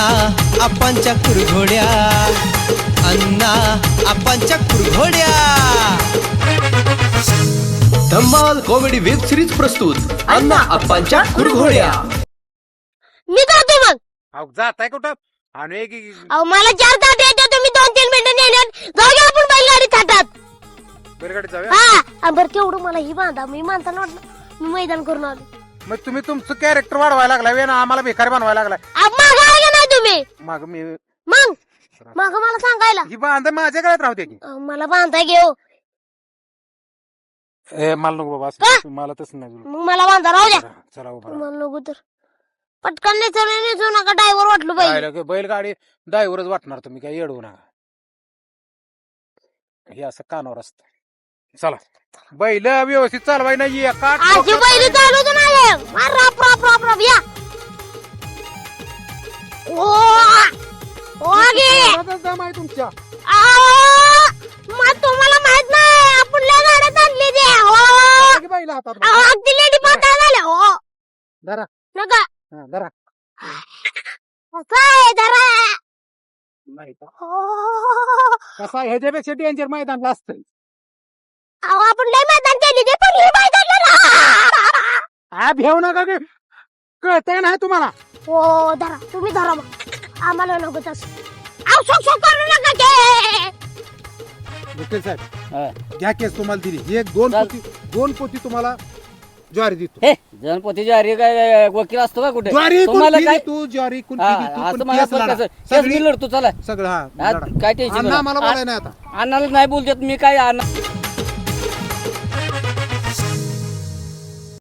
अण्णा आपांच्या कुरघोड्या. अण्णा आपांच्या कुरघोड्या. धम्माल कॉमेडी वेब सिरीज प्रस्तुत. अण्णा आपांच्या कुरघोड्या. मी जातो मग. अहो जाताय कुठं? आणि एक अहो मला चार ताट येतो तुम्ही दोन तीन मिनिटं नेण्यात. जाऊ घ्या आपण बैलगाडी थाटात. बैलगाडी जाऊया? हा आणि बरं तेवढं मला ही बांधा. मी मानताना वाटलं मी मैदान करून आलो. मग तुम्ही तुमचं कॅरेक्टर वाढवायला लागलाय वे ना आम्हाला भिकारी बनवायला लागलाय. अब नाही तुम्ही मग मी मग? मग मला सांगायला. ही बांध माझ्या गळ्यात राहते की. अहो, मला बांधा घेऊ. ए मला नको बाबा मला तसं नाही. मग मला बांधा राहू द्या. चला उभा राहा. मला नको तर. पटकन नेचवले नेचवू नका ड्रायव्हर वाटलो पाहिजे राहिलं की? बैलगाडी ड्रायव्हरच वाटणार तुम्ही काय येडवू नका. हे असं कानावर असत. चला. बैल व्यवस्थित चालवाय नाही एका आजी बैल चालू तर नाही. मार राप राप राप राप गे आहे तुमच्या. मग तुम्हाला माहीत नाही आपण लय गाड्यात आणली ते. हो बैल हातात अहो, अगदी लेडी पातळ झाल्या हो धरा. नका. हा, धरा. काय धरा. नाही का? हो. कसं आहे, ह्याच्यापेक्षा डेंजर मैदान असतं अहो आपण लय मैदान केली ते पण हे मैदान हा भेव नका की. कळतंय ना तुम्हाला. हो धरा. तुम्ही धरा मग आम्हाला नको तसं. अहो सोक सोक करू नका ते. वकील साहेब घ्या केस तुम्हाला दिली. एक दोन चाल. पोती दोन पोती तुम्हाला ज्वारी देतो. हे जनपोती ज्वारी काय वकील असतो का कुठे? ज्वारी तुम्हाला काय? तू ज्वारी हा, असं पण मला केस पण लढा. कसं? केस सगळी मी लढतो चला. सगळं हा हा. काय टेन्शन अण्णा मला बोलायला नाही आता. अण्णाला नाही बोलतात मी काय अण्णा